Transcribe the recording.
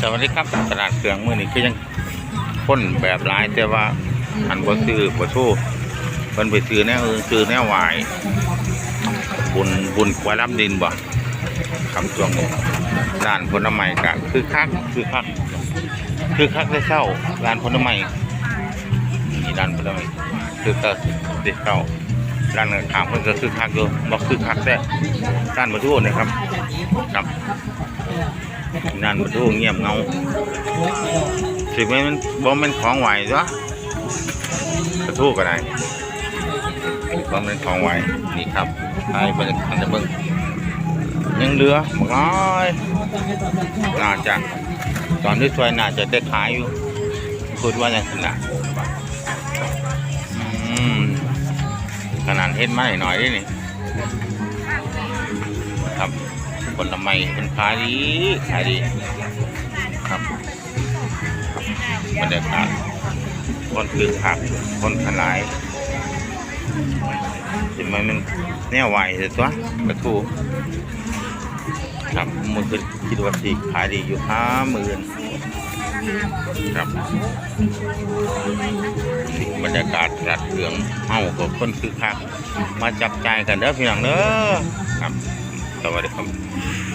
สวัสดีครับตลาดเครื่องมือนี้คือยังคนแบบหลายแต่ว่าอันบ่ซื้อบ่สู้เพิ่นไปซื้อแนวอื่นซื้อแนวหวายบุญบุญควายรับดินบ่ครัวงนี้ร้านผลไม้ก็คือคักคือคักคือคักได้เช่าร้านผลไม้นี่ร้านผลไม้คือก็ได้เช่าร้านขางๆเพิ่นก็คือคักอยู่บ่คือคักแต่ร้านบ่ทูนี่ครับครับ นั่นมาดูเงียบเงาสิไม่มันบ่แมันของไหวซะกระทู้ก็ได้บ่แมันของไหวนี่ครับไอ้เบิ่งอันเบิ่งยังเหลือบักน้อยน่าจะตอนที่สวยน่าจะได้ขายอยู่พูดว่าอย่างขนาดขนาดเฮ็ดมาหน่อยนี่ครับ ผลไม้เป็นขายดีขายดีครับบรรยากาศคนคือคักคนขลายสิมันมันแนวไหวเลยตัวกระทูครับมันคือคิดว่าสิขายดีอยู่ห้าหมื่นครับบรรยากาศรัดเหลืองเฮากับคนคือคักมาจับใจกันเด้อพี่น้องเด้อครับ 頑張れ。